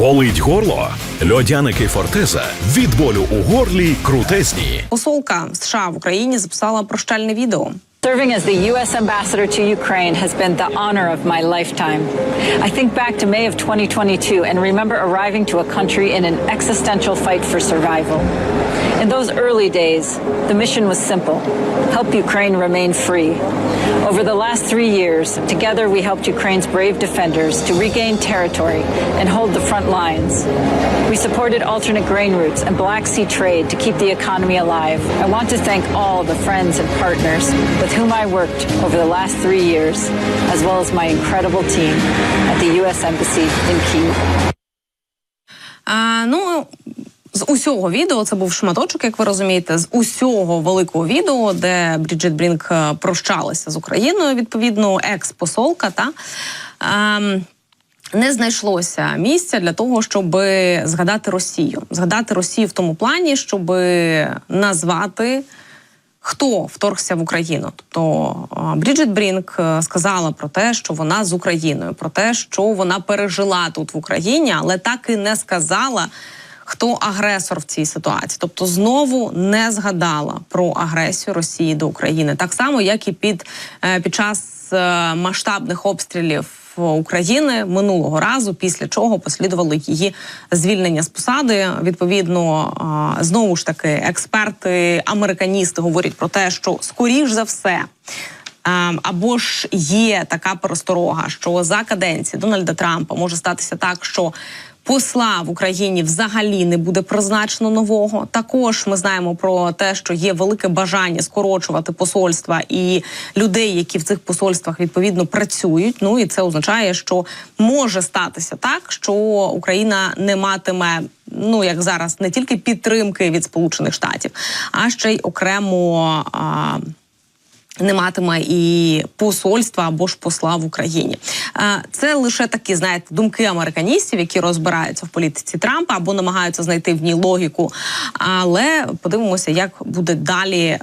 Болить горло? Льодяники Фортеза від болю у горлі крутезні. Посолка США в Україні записала прощальне відео. Serving as the U.S. ambassador to Ukraine has been the honor of my lifetime. I think back to May of 2022 and remember arriving to a country in an existential fight for survival. In those early days, the mission was simple help Ukraine remain free. Over the last three years, together we helped Ukraine's brave defenders to regain territory and hold the front lines. We supported alternate grain routes and Black Sea trade to keep the economy alive. I want to thank all the friends and partners with whom I worked over the last three years, as well as my incredible team at the U.S. Embassy in Kyiv. А, ну, з Усього відео це був шматочок, як ви розумієте, з усього великого відео, де Бріджит Брінк е, прощалася з Україною, відповідно, екс-посолка та. ем, не знайшлося місця для того, щоб згадати Росію. Згадати Росію в тому плані, щоб назвати хто вторгся в Україну. Тобто Бріджит Брінк е, сказала про те, що вона з Україною, про те, що вона пережила тут в Україні, але так і не сказала. Хто агресор в цій ситуації? Тобто знову не згадала про агресію Росії до України, так само як і під, е, під час е, масштабних обстрілів України минулого разу, після чого послідувало її звільнення з посади. Відповідно, знову ж таки, експерти, американісти говорять про те, що скоріш за все. А, Або ж є така пересторога, що за каденції Дональда Трампа може статися так, що посла в Україні взагалі не буде призначено нового. Також ми знаємо про те, що є велике бажання скорочувати посольства і людей, які в цих посольствах відповідно працюють. Ну і це означає, що може статися так, що Україна не матиме. Ну як зараз не тільки підтримки від Сполучених Штатів, а ще й окремо. А, не матиме і посольства або ж посла в Україні. Це лише такі, знаєте, думки американістів, які розбираються в політиці Трампа або намагаються знайти в ній логіку. Але подивимося, як буде далі.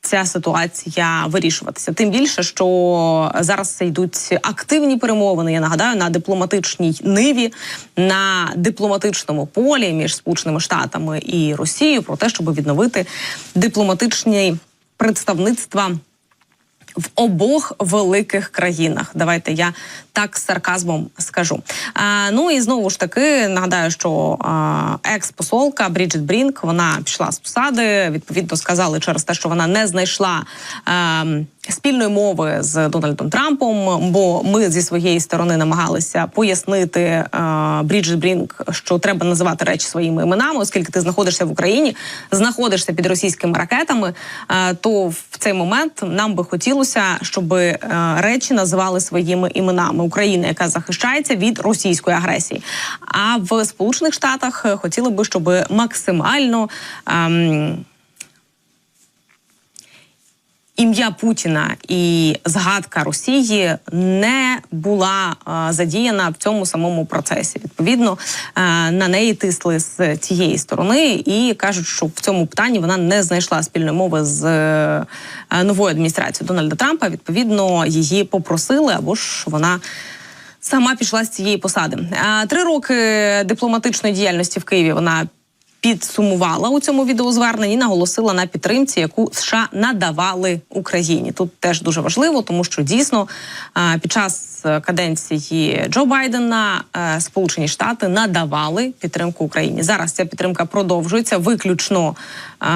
Ця ситуація вирішуватися, тим більше, що зараз йдуть активні перемовини. Я нагадаю на дипломатичній ниві, на дипломатичному полі між Сполученими Штатами і Росією про те, щоб відновити дипломатичні представництва в обох великих країнах. Давайте я так з сарказмом скажу. А, ну і знову ж таки нагадаю, що екс-посолка Бріджит Брінк вона пішла з посади. Відповідно, сказали через те, що вона не знайшла. А, Спільної мови з Дональдом Трампом, бо ми зі своєї сторони намагалися пояснити е, Бріджит Брінк, що треба називати речі своїми іменами, оскільки ти знаходишся в Україні, знаходишся під російськими ракетами. Е, то в цей момент нам би хотілося, щоб е, речі називали своїми іменами Україна, яка захищається від російської агресії. А в Сполучених Штатах е, хотіли би, щоб максимально. Ем, ім'я Путіна і згадка Росії не була е, задіяна в цьому самому процесі. Відповідно, е, на неї тисли з цієї сторони і кажуть, що в цьому питанні вона не знайшла спільної мови з е, новою адміністрацією Дональда Трампа. Відповідно, її попросили або ж вона. Сама пішла з цієї посади. Три роки дипломатичної діяльності в Києві вона підсумувала у цьому відеозверненні і наголосила на підтримці, яку США надавали Україні. Тут теж дуже важливо, тому що дійсно під час каденції Джо Байдена е, Сполучені Штати надавали підтримку Україні. Зараз ця підтримка продовжується виключно е,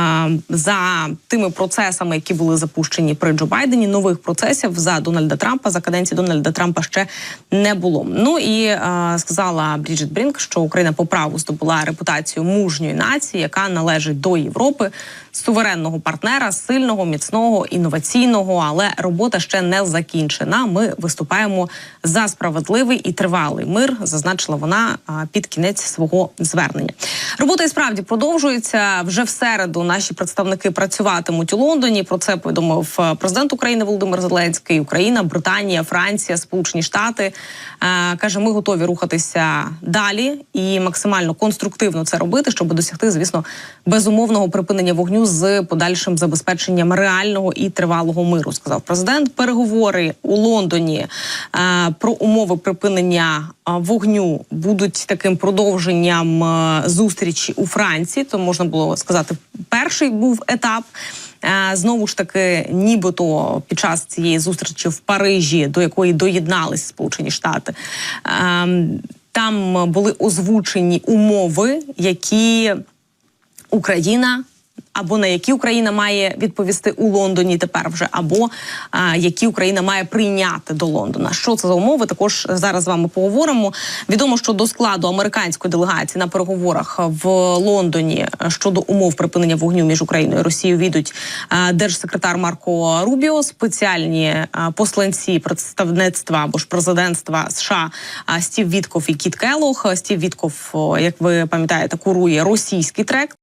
за тими процесами, які були запущені при Джо Байдені. Нових процесів за Дональда Трампа за каденції Дональда Трампа ще не було. Ну і е, сказала Бріджит Брінк, що Україна по праву здобула репутацію мужньої нації, яка належить до Європи, суверенного партнера, сильного, міцного, інноваційного. Але робота ще не закінчена. Ми виступаємо за справедливий і тривалий мир, зазначила вона під кінець свого звернення. Робота і справді продовжується вже в середу. Наші представники працюватимуть у Лондоні. Про це повідомив президент України Володимир Зеленський. Україна, Британія, Франція, Сполучені Штати каже, ми готові рухатися далі і максимально конструктивно це робити, щоб досягти, звісно, безумовного припинення вогню вогню з подальшим забезпеченням реального і тривалого миру. Сказав президент. Переговори у Лондоні е, про умови припинення е, вогню будуть таким продовженням е, зустрічі у Франції. То можна було сказати, перший був етап. Знову ж таки, нібито під час цієї зустрічі в Парижі, до якої доєдналися Сполучені Штати, ем, там були озвучені умови, які Україна. Або на які Україна має відповісти у Лондоні тепер вже, або а, які Україна має прийняти до Лондона. Що це за умови? Також зараз з вами поговоримо. Відомо, що до складу американської делегації на переговорах в Лондоні щодо умов припинення вогню між Україною і Росією війдуть а, держсекретар Марко Рубіо, спеціальні посланці представництва або ж президентства США Стів Вітков і Кіт Келох. Стів Вітков, як ви пам'ятаєте, курує російський трек